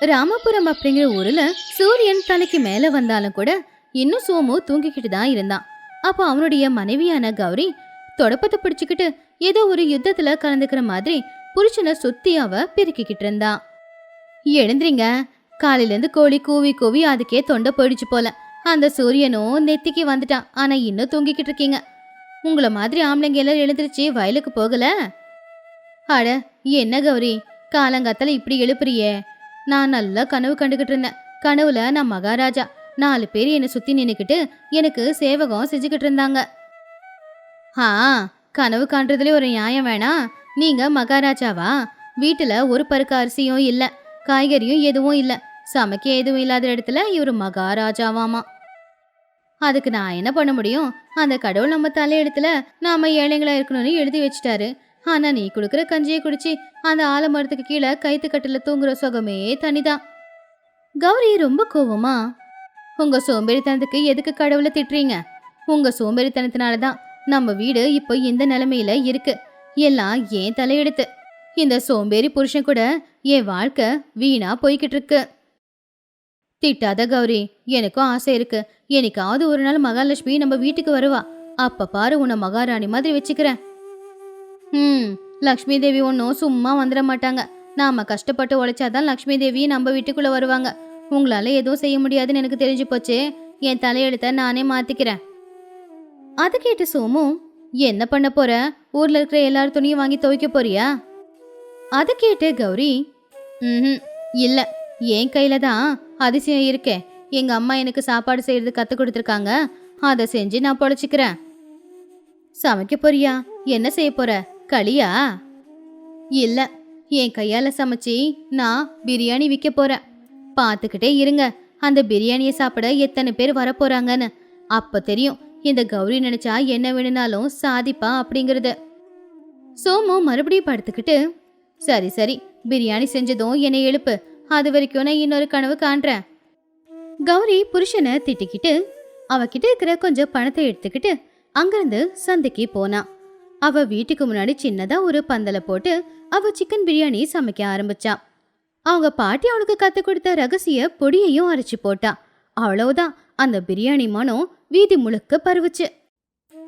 ராமபுரம் அப்படிங்கிற ஊர்ல சூரியன் தலைக்கு மேல வந்தாலும் கூட இன்னும் சோமு தூங்கிக்கிட்டு தான் இருந்தான். அப்போ அவனுடைய மனைவியான கௌரி தொடப்பத்தை பிடிச்சுக்கிட்டு ஏதோ ஒரு யுத்தத்துல கலந்துக்கிற மாதிரி புருஷனை சுத்தி அவ பெருக்கிக்கிட்டு இருந்தா. எழுந்திரிங்க. காலையிலேருந்து கோழி கூவி கூவி அதுக்கே தொண்டை போயிடுச்சு போல. அந்த சூரியனும் நெத்திக்கு வந்துட்டான். ஆனா இன்னும் தூங்கிக்கிட்டு இருக்கீங்க. உங்களை மாதிரி ஆம்பளைங்க எல்லாம் எழுந்திருச்சு வயலுக்கு போகல? அட என்ன கௌரி? காலங்காத்தால இப்படி எழுப்புறியே? நான் நல்லா கனவு கண்டுகிட்டு இருந்தேன். கனவுல நான் மகாராஜா. நாலு பேர் என்னை சுத்தி நின்னுக்கிட்டு எனக்கு சேவகம் செஞ்சுக்கிட்டு இருந்தாங்க. ஆ கனவு காண்றதுல ஒரு நியாயம் வேணாம் நீங்க மகாராஜாவா? வீட்டுல ஒரு பருக்க அரிசியும் இல்ல. காய்கறியும் எதுவும் இல்ல. சமைக்க எதுவும் இல்லாத இடத்துல இவர் மகாராஜாவாமா? அதுக்கு நான் என்ன பண்ண முடியும்? அந்த கடவுள் நம்ம தலையிடத்துல நாம ஏழைங்களா இருக்கணும்னு எழுதி வச்சிட்டாரு. ஆனா நீ கொடுக்குற கஞ்சியை குடிச்சு அந்த ஆலமரத்துக்கு கீழே கைத்து தூங்குற சுகமே தனிதான். கௌரி ரொம்ப கோவமா உங்க சோம்பேறித்தனத்துக்கு எதுக்கு கடவுளை திட்டுறீங்க? உங்க சோம்பேறித்தனத்தினால தான் நம்ம வீடு இப்போ இந்த நிலைமையில இருக்கு. எல்லாம் ஏன் தலையெடுத்து? இந்த சோம்பேறி புருஷன் கூட என் வாழ்க்கை வீணா போய்கிட்டு இருக்கு. திட்டாத கௌரி எனக்கும் ஆசை இருக்கு. எனக்காவது ஒரு நாள் மகாலட்சுமி நம்ம வீட்டுக்கு வருவா. அப்ப பாரு உன்னை மகாராணி மாதிரி வச்சுக்கிறேன். ம் லக்ஷ்மி தேவி ஒன்றும் சும்மா வந்துட மாட்டாங்க. நாம கஷ்டப்பட்டு உழைச்சாதான் லக்ஷ்மி தேவி நம்ம வீட்டுக்குள்ள வருவாங்க. உங்களால எதுவும் செய்ய முடியாதுன்னு எனக்கு தெரிஞ்சு போச்சு. என் தலையெழுத்த நானே மாத்திக்கிறேன். அது கேட்டு சோமு என்ன பண்ண போற? ஊர்ல இருக்கிற எல்லார் துணியும் வாங்கி துவைக்க போறியா? அதை கேட்டு கௌரி ம் இல்ல. என் கையில தான் அதிசயம் இருக்கே. எங்க அம்மா எனக்கு சாப்பாடு செய்யறது கத்து கொடுத்துருக்காங்க. அதை செஞ்சு நான் பொழைச்சிக்கிறேன். சமைக்க போறியா? என்ன செய்ய போற? களியா? இல்ல என் கையால சமைச்சி நான் பிரியாணி விற்க போறேன். பார்த்துக்கிட்டே இருங்க அந்த பிரியாணியை சாப்பிட எத்தனை பேர் வரப்போறாங்கன்னு அப்ப தெரியும் இந்த கௌரி நினைச்சா என்ன வேணும்னாலும் சாதிப்பா அப்படிங்கிறது. சோமு மறுபடியும் படுத்துக்கிட்டு சரி சரி பிரியாணி செஞ்சதும் என்னை எழுப்பு அது வரைக்கும் நான் இன்னொரு கனவு காண்றேன். கௌரி புருஷனை திட்டிக்கிட்டு அவகிட்ட இருக்கிற கொஞ்சம் பணத்தை எடுத்துக்கிட்டு அங்கிருந்து சந்தைக்கு போனா. அவ வீட்டுக்கு முன்னாடி சின்னதா ஒரு பந்தலை போட்டு அவ சிக்கன் பிரியாணி சமைக்க ஆரம்பிச்சா. அவங்க பாட்டி அவளுக்கு கத்து கொடுத்த ரகசிய பொடியையும் அரைச்சு போட்டா. அவ்வளவுதான் அந்த பிரியாணி மனம் வீதி முழுக்க பரவுச்சு.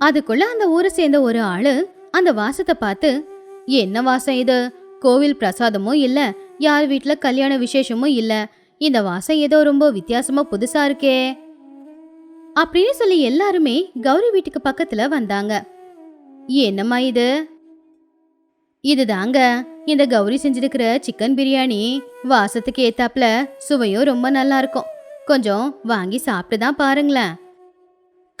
அதுக்குள்ள அந்த ஊரை சேர்ந்த ஒரு ஆளு அந்த வாசத்தை பார்த்து என்ன வாசம் இது? கோவில் பிரசாதமும் இல்ல யார் வீட்ல கல்யாண விசேஷமும் இல்ல இந்த வாசம் ஏதோ ரொம்ப வித்தியாசமா புதுசா இருக்கே. அப்படின்னு சொல்லி எல்லாருமே கௌரி வீட்டுக்கு பக்கத்துல வந்தாங்க. என்னம்மா இது? இதுதாங்க. இந்த கௌரி செஞ்சிருக்கிற சிக்கன் பிரியாணி. வாசத்துக்கு ஏத்தாப்புல சுவையும் ரொம்ப நல்லா இருக்கும். கொஞ்சம் வாங்கி சாப்பிட்டு தான் பாருங்களேன்.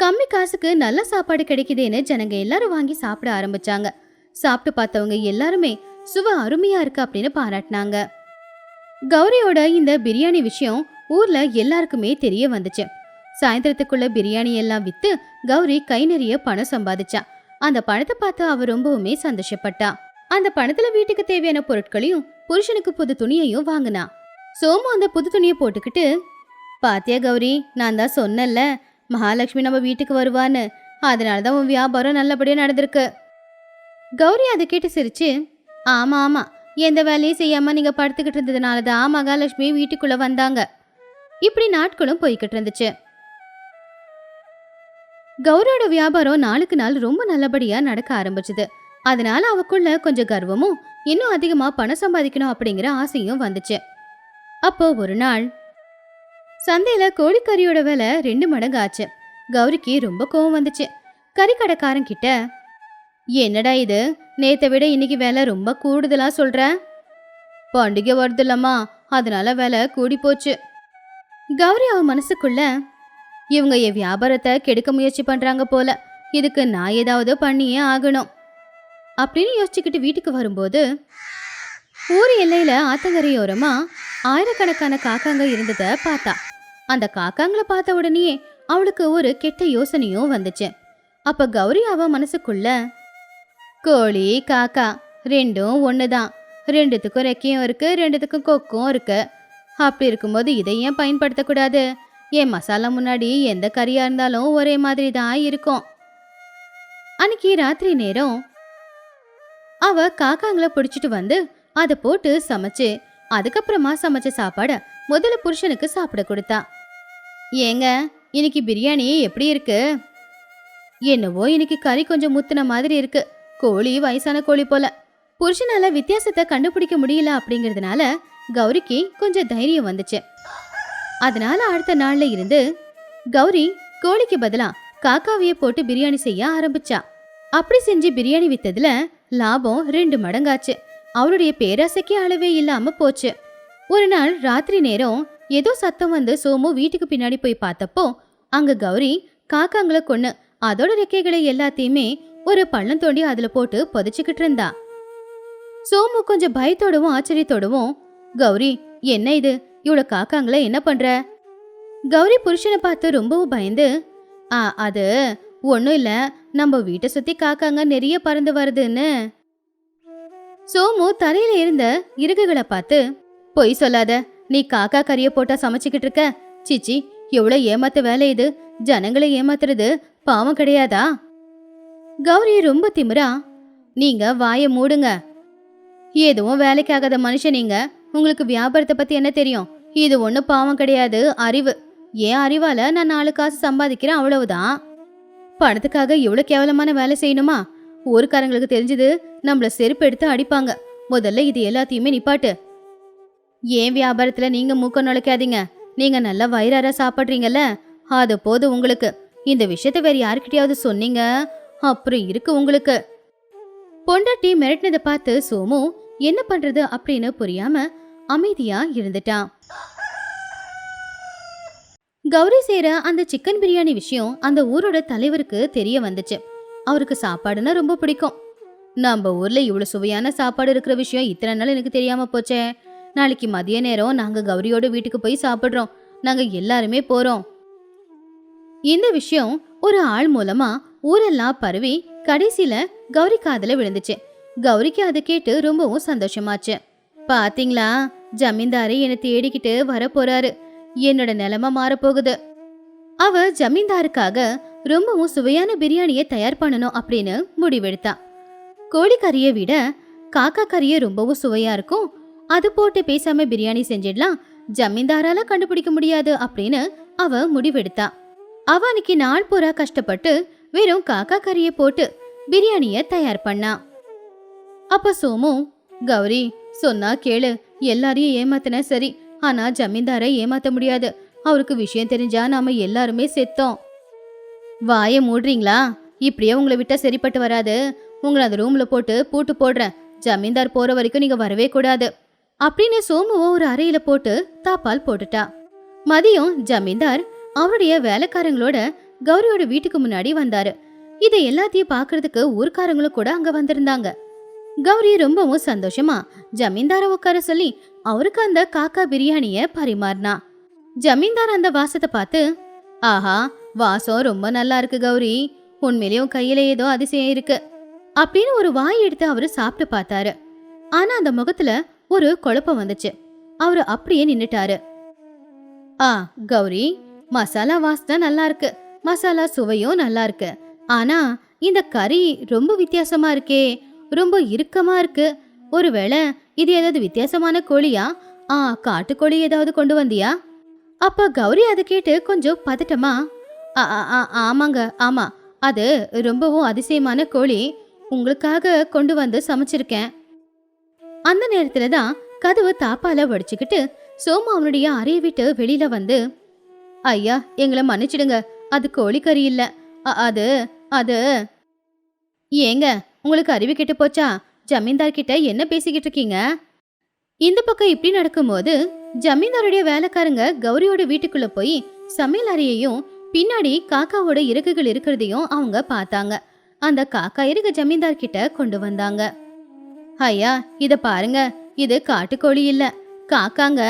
கம்மி காசுக்கு நல்ல சாப்பாடு கிடைக்குதுன்னு ஜனங்க எல்லாரும் வாங்கி சாப்பிட ஆரம்பிச்சாங்க. சாப்பிட்டு பார்த்தவங்க எல்லாருமே சுவை அருமையா இருக்கு அப்படின்னு பாராட்டினாங்க. கௌரியோட இந்த பிரியாணி விஷயம் ஊர்ல எல்லாருக்குமே தெரிய வந்துச்சு. சாயந்தரத்துக்குள்ள பிரியாணி எல்லாம் வித்து கௌரி கை நிறைய பணம் சம்பாதிச்சான் அந்த பணத்தை பார்த்து அவ ரொம்பவுமே சந்தோஷப்பட்டா. அந்த பணத்துல வீட்டுக்கு தேவையான பொருட்களையும் புருஷனுக்கு புது துணியையும் வாங்கினா. சோமு அந்த புது துணியை போட்டுக்கிட்டு பாத்தியா கௌரி நான் தான் சொன்னேன்ல மகாலட்சுமி நம்ம வீட்டுக்கு வருவான்னு. அதனால தான் உன் வியாபாரம் நல்லபடியாக நடந்திருக்கு. கௌரி அதை கேட்டு சிரிச்சு ஆமா ஆமாம் எந்த வேலையும் செய்யாமல் நீங்கள் படுத்துக்கிட்டு இருந்ததுனால தான் மகாலட்சுமி வீட்டுக்குள்ளே வந்தாங்க. இப்படி நாட்களும் போய்கிட்டு இருந்துச்சு. கௌரியோட வியாபாரம் நாளுக்கு நாள் ரொம்ப நல்லபடியா நடக்க ஆரம்பிச்சது. அதனால அவக்குள்ள கொஞ்சம் கர்வமும் இன்னும் அதிகமா பணம் சம்பாதிக்கணும் அப்படிங்கிற ஆசையும் வந்துச்சு. அப்போ ஒரு நாள் சந்தையில கோழிக்கறியோட விலை ரெண்டு மடங்கு ஆச்சு. கௌரிக்கு ரொம்ப கோவம் வந்துச்சு. கறிக்கடைக்காரன் கிட்ட என்னடா இது? நேத்தை விட இன்னைக்கு விலை ரொம்ப கூடுதலா சொல்ற? பண்டிகை வருது இல்லம்மா. அதனால விலை கூடி போச்சு. கௌரி அவன் மனசுக்குள்ள இவங்க என் வியாபாரத்தை கெடுக்க முயற்சி பண்றாங்க போல. இதுக்கு நான் ஏதாவது பண்ணியே ஆகணும். அப்படின்னு யோசிச்சுக்கிட்டு வீட்டுக்கு வரும்போது ஊர் எல்லையில ஆத்தங்கரையோரமா ஆயிரக்கணக்கான காக்காங்க இருந்ததை பார்த்தா. அந்த காக்காங்களை பார்த்த உடனே அவளுக்கு ஒரு கெட்ட யோசனையும் வந்துச்சு. அப்ப கௌரி அவன் மனசுக்குள்ள கோழி காக்கா ரெண்டும் ஒண்ணுதான். ரெண்டுத்துக்கும் ரெக்கையும் இருக்கு ரெண்டுத்துக்கும் கொக்கும் இருக்கு. அப்படி இருக்கும்போது இதை ஏன் பயன்படுத்தக்கூடாது? என் மசாலா முன்னாடி எந்த கறியாக இருந்தாலும் ஒரே மாதிரி தான் இருக்கும். அன்னைக்கு ராத்திரி நேரம் அவ காக்காங்களை பிடிச்சிட்டு வந்து அதை போட்டு சமைச்சு அதுக்கப்புறமா சமைச்ச சாப்பாடு முதல்ல புருஷனுக்கு சாப்பிட கொடுத்தா. ஏங்க இன்னைக்கு பிரியாணி எப்படி இருக்கு? என்னவோ இன்னைக்கு கறி கொஞ்சம் முத்துன மாதிரி இருக்கு. கோழி வயசான கோழி போல. புருஷனால வித்தியாசத்தை கண்டுபிடிக்க முடியல அப்படிங்கிறதுனால கௌரிக்கு கொஞ்சம் தைரியம் வந்துச்சு. அதனால அடுத்த நாள்ல இருந்து கௌரி கோழிக்கு பதிலா காக்காவைய போட்டு பிரியாணி செய்ய ஆரம்பிச்சா. அப்படி செஞ்சு பிரியாணி வித்ததுல லாபம் ரெண்டு மடங்காச்சு. அவளுடைய பேராசைக்கு அளவே இல்லாம போச்சு. ஒரு நாள் ராத்திரி நேரம் ஏதோ சத்தம் வந்து சோமு வீட்டுக்கு பின்னாடி போய் பார்த்தப்போ அங்க கௌரி காக்காங்களை கொன்னு அதோட ரெக்கைகளை எல்லாத்தையுமே ஒரு பள்ளம் தோண்டி அதுல போட்டு புதைச்சுக்கிட்டு இருந்தா. சோமு கொஞ்சம் பயத்தோடவும் ஆச்சரியத்தோடவும் கௌரி என்ன இது? இவ்வளோ காக்காங்களை என்ன பண்ற? கௌரி புருஷனை பார்த்து ரொம்பவும் பயந்து ஆ அது ஒன்றும் இல்லை. நம்ம வீட்டை சுத்தி காக்காங்க நிறைய பறந்து வருதுன்னு. சோமு தலையில இருந்த இறகுகளை பார்த்து பொய் சொல்லாத. நீ காக்கா கறியை போட்டா சமைச்சுக்கிட்டு இருக்க. சிச்சி எவ்வளோ ஏமாத்த வேலை இது. ஜனங்களை ஏமாத்துறது பாவம் கிடையாதா? கௌரி ரொம்ப திமிரா நீங்க வாயை மூடுங்க. எதுவும் வேலைக்காகாத மனுஷன் நீங்க. உங்களுக்கு வியாபாரத்தை பத்தி என்ன தெரியும்? இது ஒன்றும் பாவம் கிடையாது. அறிவு. ஏன் அறிவால நான் நாலு காசு சம்பாதிக்கிறேன் அவ்வளவுதான். பணத்துக்காக இவ்வளோ கேவலமான வேலை செய்யணுமா? ஊருக்காரங்களுக்கு தெரிஞ்சது நம்மள செருப்பு எடுத்து அடிப்பாங்க. முதல்ல இது எல்லாத்தையுமே நிப்பாட்டு. ஏன் வியாபாரத்தில் நீங்கள் மூக்க நுழைக்காதீங்க? நீங்கள் நல்லா வயிறார சாப்பிட்றீங்கல்ல? அது போதும் உங்களுக்கு. இந்த விஷயத்த வேற யாருக்கிட்டையாவது சொன்னீங்க? அப்புறம் இருக்கு உங்களுக்கு. பொண்டாட்டி மிரட்டினதை பார்த்து சோமு என்ன பண்றது அப்படின்னு புரியாம அமைதியா இருந்துட்டான் கௌரி செய்கிற அந்த சிக்கன் பிரியாணி விஷயம் அந்த ஊரோட தலைவருக்கு தெரிய வந்துச்சு. அவருக்கு சாப்பாடுனா ரொம்ப பிடிக்கும். நம்ம ஊர்ல இவ்வளவு சுவையான சாப்பாடு இருக்கிற விஷயம் இத்தனை நாள் எனக்கு தெரியாம போச்சே. நாளைக்கு மதிய நேரம் நாங்க கௌரியோட வீட்டுக்கு போய் சாப்பிடுறோம். நாங்க எல்லாருமே போறோம். இந்த விஷயம் ஒரு ஆள் மூலமா ஊரெல்லாம் பரவி கடைசியில கௌரி காதில் விழுந்துச்சு. கௌரிக்கு அதை கேட்டு ரொம்பவும் சந்தோஷமாச்சு. பாத்தீங்களா? ஜமீன்தாரு என்னை தேடிக்கிட்டு வர போறாரு என்னோட நிலைமை மாறப்போகுது. அவ ஜமீன்தாருக்காக ரொம்பவும் சுவையான பிரியாணியை தயார் பண்ணணும் அப்படின்னு முடிவெடுத்தா. கோழிக்கறியை விட காக்கா கறியை ரொம்பவும் சுவையா இருக்கும். அது போட்டு பேசாம பிரியாணி செஞ்சிடலாம். ஜமீன்தாரால கண்டுபிடிக்க முடியாது அப்படின்னு அவ முடிவெடுத்தா. அவ அன்னைக்கு நாள் பூரா கஷ்டப்பட்டு வெறும் காக்கா கறியை போட்டு பிரியாணிய தயார் பண்ணா. அப்ப சோமு கௌரி சொன்னா கேளு எல்லாரையும் ஏமாத்தின சரி ஆனா ஜமீன்தாரை ஏமாத்த முடியாது. அவருக்கு விஷயம் தெரிஞ்சா நாம எல்லாருமே செத்தோம். வாயை மூடுறீங்களா? இப்படியே உங்களை விட்டா சரிப்பட்டு வராது. உங்களை அந்த ரூம்ல போட்டு பூட்டு போடுறேன். ஜமீன்தார் போற வரைக்கும் நீங்க வரவே கூடாது. அப்படின்னு சோமுவை ஒரு அறையில போட்டு தாப்பால் போட்டுட்டா. மதியம் ஜமீன்தார் அவருடைய வேலைக்காரங்களோட கௌரியோட வீட்டுக்கு முன்னாடி வந்தாரு. இதை எல்லாத்தையும் பாக்குறதுக்கு ஊர்க்காரங்களும் கூட அங்க வந்திருந்தாங்க. கௌரி ரொம்பவும் சந்தோஷமா ஜமீன்தார உட்கார சொல்லி அவருக்கு அந்த காக்கா பிரியாணிய பரிமாறினா. ஜமீன்தார் அந்த வாசத்தை பார்த்து ஆஹா வாசம் ரொம்ப நல்லா இருக்கு கௌரி. உண்மையிலேயும் கையில ஏதோ அதிசயம் இருக்கு. அப்படின்னு ஒரு வாய் எடுத்து அவரு சாப்பிட்டு பார்த்தாரு. ஆனா அந்த முகத்துல ஒரு குழப்பம் வந்துச்சு. அவரு அப்படியே நின்னுட்டாரு. ஆ கௌரி மசாலா வாசனை நல்லா இருக்கு. மசாலா சுவையும் நல்லா இருக்கு. ஆனா இந்த கறி ரொம்ப வித்தியாசமா இருக்கே. ரொம்ப இறுக்கமா இருக்கு. ஒருவேளை இது ஏதாவது வித்தியாசமான கோழியா? ஆ காட்டுக்கோழி ஏதாவது கொண்டு வந்தியா? அப்ப கௌரி அதை கேட்டு கொஞ்சம் பதட்டமா ஆமாங்க ஆமா அது ரொம்பவும் அதிசயமான கோழி. உங்களுக்காக கொண்டு வந்து சமைச்சிருக்கேன். அந்த நேரத்துல தான் கதவு தாப்பால வடிச்சுக்கிட்டு சோமு அவனுடைய அறையை விட்டு வெளியில வந்து ஐயா எங்களை மன்னிச்சிடுங்க. அது கோழிக்கறி இல்ல. அ- அது அது ஏங்க உங்களுக்கு அறிவு கெட்டு போச்சா? ஜமீன்தார்கிட்ட என்ன பேசிக்கிட்டு இருக்கீங்க? இந்த பக்கம் இப்படி நடக்கும்போது ஜமீன்தாருடைய வேலைக்காரங்க கௌரியோட வீட்டுக்குள்ள போய் சமையல் அறையையும் பின்னாடி காக்காவோட இறகுகள் இருக்கிறதையும் அவங்க பார்த்தாங்க. அந்த காக்கா இறகு ஜமீன்தார் கிட்ட கொண்டு வந்தாங்க. ஐயா இத பாருங்க. இது காட்டுக்கோழி இல்ல. காக்காங்க.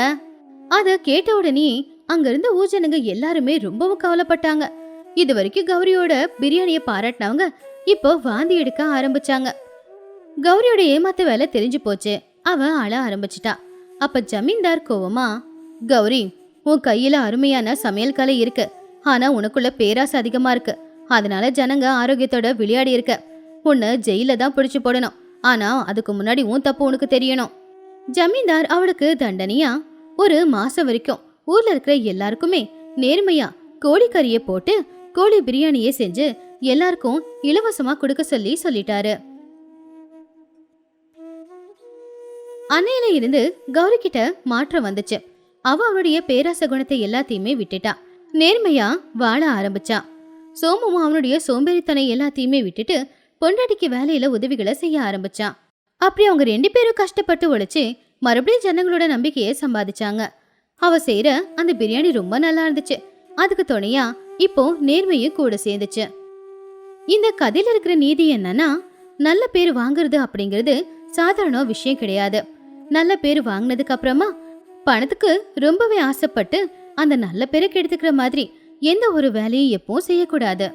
அத கேட்ட உடனே அங்கிருந்த ஊஜனுங்க எல்லாருமே ரொம்பவும் கவலைப்பட்டாங்க. இது வரைக்கும் கௌரியோட பிரியாணியை பாராட்டினவங்க இப்போ வாந்தி எடுக்க ஆரம்பிச்சாங்க. கௌரியோட ஏமாத்த வேலை தெரிஞ்சு போச்சு. அவ அழ ஆரம்பிச்சிட்டா. அப்ப ஜமீன்தார் கோவமா கௌரி உன் கையில அருமையான சமையல் கலை இருக்கு. ஆனா உனக்குள்ள பேராசை அதிகமா இருக்கு. அதனால ஜனங்க ஆரோக்கியத்தோட விளையாடி இருக்க. உன்னை ஜெயில தான் பிடிச்சு போடணும். ஆனா அதுக்கு முன்னாடி உன் தப்பு உனக்கு தெரியணும். ஜமீன்தார் அவளுக்கு தண்டனையா ஒரு மாசம் வரைக்கும் ஊர்ல இருக்கிற எல்லாருக்குமே நேர்மையா கோழிக்கறியை போட்டு கோழி பிரியாணியை செஞ்சு எல்லாருக்கும் இலவசமா கொடுக்க சொல்லி சொல்லிட்டாரு. அன்னையில இருந்து கௌரி கிட்ட மாற்றம் வந்துச்சு. அவ அவனுடைய பேராச குணத்தை எல்லாத்தையுமே விட்டுட்டா. நேர்மையா வாழ ஆரம்பிச்சா. சோமும் அவனுடைய சோம்பேறித்தனை எல்லாத்தையுமே விட்டுட்டு பொண்டாட்டிக்கு வேலையில உதவிகளை செய்ய ஆரம்பிச்சான் அப்படி அவங்க ரெண்டு பேரும் கஷ்டப்பட்டு உழைச்சு மறுபடியும் ஜனங்களோட நம்பிக்கையை சம்பாதிச்சாங்க. அவ செய்யற அந்த பிரியாணி ரொம்ப நல்லா இருந்துச்சு. அதுக்கு துணையா இப்போ நேர்மையும் கூட சேர்ந்துச்சு. இந்த கதையில இருக்கிற நீதி என்னன்னா நல்ல பேர் வாங்குறது அப்படிங்கிறது சாதாரண விஷயம் கிடையாது. நல்ல பேர் வாங்கினதுக்கு அப்புறமா பணத்துக்கு ரொம்பவே ஆசைப்பட்டு அந்த நல்ல பேரை கெடுத்துக்கிற மாதிரி எந்த ஒரு வேலையும் எப்பவும் செய்யக்கூடாது.